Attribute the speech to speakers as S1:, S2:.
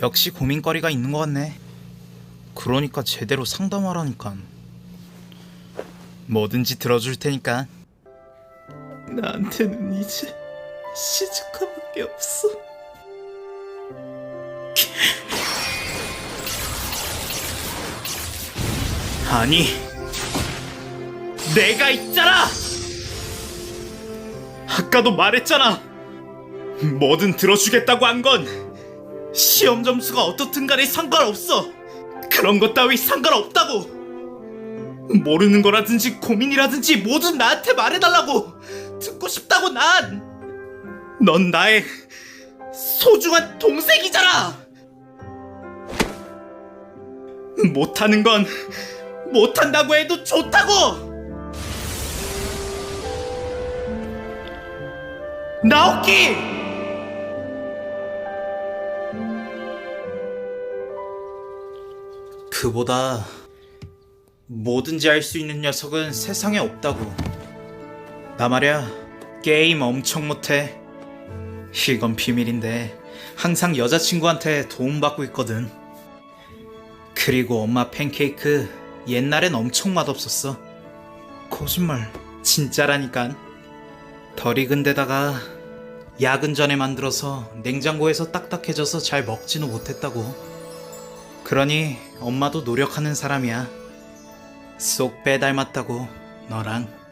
S1: 역시 고민거리가 있는 것 같네. 그러니까 제대로 상담하라니까. 뭐든지 들어줄 테니까. 나한테는 이제 시즈카밖에 없어. 아니, 내가 있잖아. 아까도 말했잖아. 뭐든 들어주겠다고 한 건 시험 점수가 어떻든 간에 상관없어. 그런 것 따위 상관없다고. 모르는 거라든지 고민이라든지 뭐든 나한테 말해달라고. 듣고 싶다고 난. 넌 나의 소중한 동생이잖아. 못하는 건 못한다고 해도 좋다고. 나오키! 그보다 뭐든지 할 수 있는 녀석은 세상에 없다고. 나 말야 게임 엄청 못해. 이건 비밀인데 항상 여자친구한테 도움받고 있거든. 그리고 엄마 팬케이크 옛날엔 엄청 맛없었어. 거짓말. 진짜라니깐. 덜 익은 데다가 야근 전에 만들어서 냉장고에서 딱딱해져서 잘 먹지는 못했다고. 그러니 엄마도 노력하는 사람이야. 쏙 빼닮았다고 너랑.